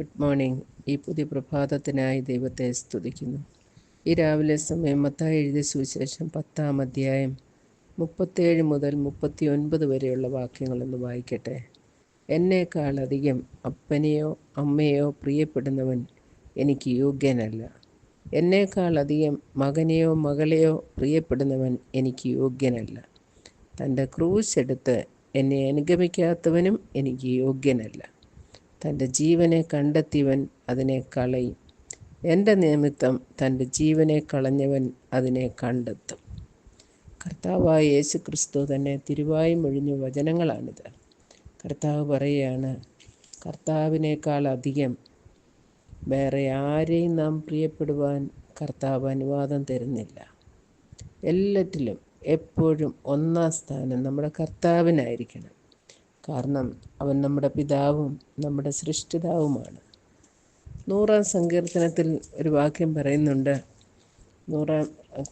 Good morning. ഈ പുതിയ പ്രഭാതത്തിനായി ദൈവത്തെ സ്തുതിക്കുന്നു. ഈ രാവിലെ സമയം മത്തായി എഴുതിയ സുവിശേഷം പത്താം അധ്യായം മുപ്പത്തേഴ് മുതൽ മുപ്പത്തി ഒൻപത് വരെയുള്ള വാക്യങ്ങളൊന്ന് വായിക്കട്ടെ. എന്നേക്കാളധികം അപ്പനെയോ അമ്മയോ പ്രിയപ്പെടുന്നവൻ എനിക്ക് യോഗ്യനല്ല. എന്നേക്കാളധികം മകനെയോ മകളെയോ പ്രിയപ്പെടുന്നവൻ എനിക്ക് യോഗ്യനല്ല. തന്റെ ക്രൂശ് എടുത്ത് എന്നെ അനുഗമിക്കാത്തവനും എനിക്ക് യോഗ്യനല്ല. തന്റെ ജീവനെ കണ്ടെത്തിയവൻ അതിനെ കളയും. എന്റെ നിമിത്തം തന്റെ ജീവനെ കളഞ്ഞവൻ അതിനെ കണ്ടെത്തും. കർത്താവായ യേശു ക്രിസ്തു തന്നെ തിരുവായി മൊഴിഞ്ഞ വചനങ്ങളാണിത്. കർത്താവ് പറയുകയാണ് കർത്താവിനേക്കാൾ അധികം വേറെ ആരെയും നാം പ്രിയപ്പെടുവാൻ കർത്താവ് അനുവാദം തരുന്നില്ല. എല്ലാറ്റിലും എപ്പോഴും ഒന്നാം സ്ഥാനം നമ്മുടെ കർത്താവിനായിരിക്കണം. കാരണം അവൻ നമ്മുടെ പിതാവും നമ്മുടെ സൃഷ്ടിതാവുമാണ്. നൂറാം സങ്കീർത്തനത്തിൽ ഒരു വാക്യം പറയുന്നുണ്ട് നൂറാം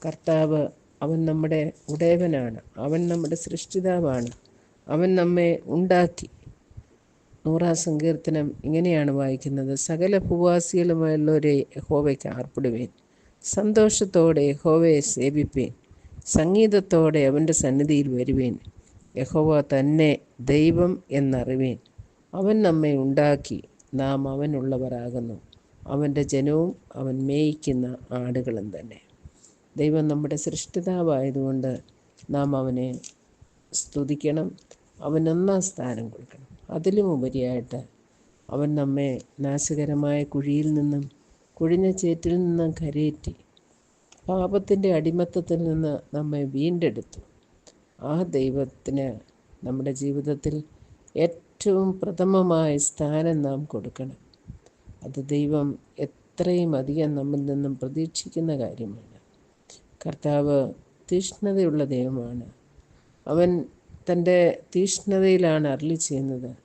കർത്താവ് അവൻ നമ്മുടെ ഉടയവനാണ് അവൻ നമ്മുടെ സൃഷ്ടിതാവാണ് അവൻ നമ്മെ ഉണ്ടാക്കി. നൂറാം സങ്കീർത്തനം ഇങ്ങനെയാണ് വായിക്കുന്നത് സകല ഭൂവാസികളുമായുള്ളവരെ യഹോവയ്ക്ക് ആർപ്പിടുവേൻ സന്തോഷത്തോടെ യഹോവയെ സേവിപ്പേൻ സംഗീതത്തോടെ അവന്റെ സന്നിധിയിൽ വരുവേൻ യഹോവ തന്നെ ദൈവം എന്നറിവേൻ. അവൻ നമ്മെ ഉണ്ടാക്കി. നാം അവനുള്ളവരാകുന്നു. അവന്റെ ജനവും അവൻ മേയിക്കുന്ന ആടുകളും തന്നെ. ദൈവം നമ്മുടെ സൃഷ്ടിതാവായതുകൊണ്ട് നാം അവനെ സ്തുതിക്കണം. അവനൊന്നാം സ്ഥാനം കൊടുക്കണം. അതിലും ഉപരിയായിട്ട് അവൻ നമ്മെ നാശകരമായ കുഴിയിൽ നിന്നും കുഴിഞ്ഞ ചേറ്റിൽ നിന്നും കരയേറ്റി പാപത്തിന്റെ അടിമത്തത്തിൽ നിന്ന് നമ്മെ വീണ്ടെടുത്തു. ആ ദൈവത്തിന് നമ്മുടെ ജീവിതത്തിൽ ഏറ്റവും പ്രഥമമായ സ്ഥാനം നാം കൊടുക്കണം. അത് ദൈവം എത്രയും അധികം നമ്മിൽ നിന്നും പ്രതീക്ഷിക്കുന്ന കാര്യമാണ്. കർത്താവ് തീഷ്ണതയുള്ള ദൈവമാണ്. അവൻ തന്റെ തീഷ്ണതയിലാണ് അരളി ചെയ്യുന്നത്.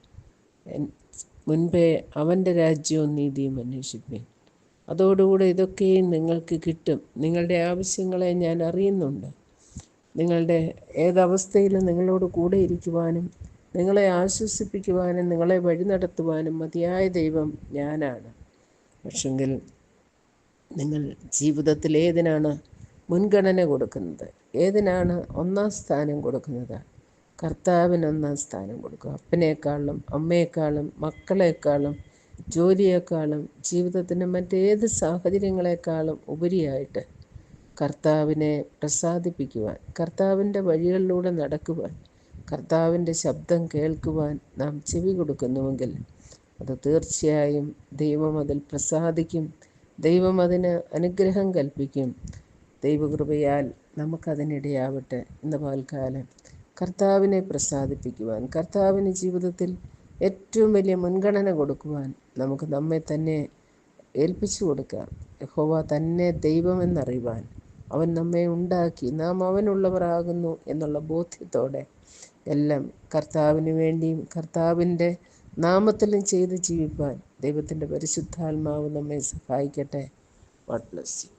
മുൻപേ അവന്റെ രാജ്യവും നീതിയും അന്വേഷിപ്പേൻ. അതോടുകൂടെ ഇതൊക്കെയും നിങ്ങൾക്ക് കിട്ടും. നിങ്ങളുടെ ആവശ്യങ്ങളെ ഞാൻ അറിയുന്നുണ്ട്. നിങ്ങളുടെ ഏതവസ്ഥയിലും നിങ്ങളോട് കൂടെ ഇരിക്കുവാനും നിങ്ങളെ ആശ്വസിപ്പിക്കുവാനും നിങ്ങളെ വഴി നടത്തുവാനും മതിയായ ദൈവം ഞാനാണ്. പക്ഷെങ്കിൽ നിങ്ങൾ ജീവിതത്തിൽ ഏതിനാണ് മുൻഗണന കൊടുക്കുന്നത്? ഏതിനാണ് ഒന്നാം സ്ഥാനം കൊടുക്കുന്നത്? കർത്താവിന് ഒന്നാം സ്ഥാനം കൊടുക്കുക. അപ്പനേക്കാളും അമ്മയെക്കാളും മക്കളെക്കാളും ജോലിയേക്കാളും ജീവിതത്തിന്റെ മറ്റേത് സാഹചര്യങ്ങളെക്കാളും ഉപരിയായിട്ട് കർത്താവിനെ പ്രസാദിപ്പിക്കുവാൻ കർത്താവിന്റെ വഴികളിലൂടെ നടക്കുവാൻ കർത്താവിന്റെ ശബ്ദം കേൾക്കുവാൻ നാം ചെവി കൊടുക്കുന്നുവെങ്കിൽ അത് തീർച്ചയായും ദൈവം അതിൽ പ്രസാദിക്കും. ദൈവം അതിന് അനുഗ്രഹം കൽപ്പിക്കും. ദൈവകൃപയാൽ നമുക്കതിനിടയാവട്ടെ ഇന്ന് പാൽക്കാലം. കർത്താവിനെ പ്രസാദിപ്പിക്കുവാൻ കർത്താവിന് ജീവിതത്തിൽ ഏറ്റവും വലിയ മുൻഗണന കൊടുക്കുവാൻ നമുക്ക് നമ്മെ തന്നെ ഏൽപ്പിച്ചു കൊടുക്കാം. യഹോവ തന്നെ ദൈവമെന്നറിയുവാൻ അവൻ നമ്മെ ഉണ്ടാക്കി. നാം അവനുള്ളവരാകുന്നു എന്നുള്ള ബോധ്യത്തോടെ എല്ലാം കർത്താവിന് വേണ്ടിയും കർത്താവിന്റെ നാമത്തിലും ചെയ്ത് ജീവിപ്പാൻ ദൈവത്തിന്റെ പരിശുദ്ധാത്മാവ് നമ്മെ സഹായിക്കട്ടെ. God bless you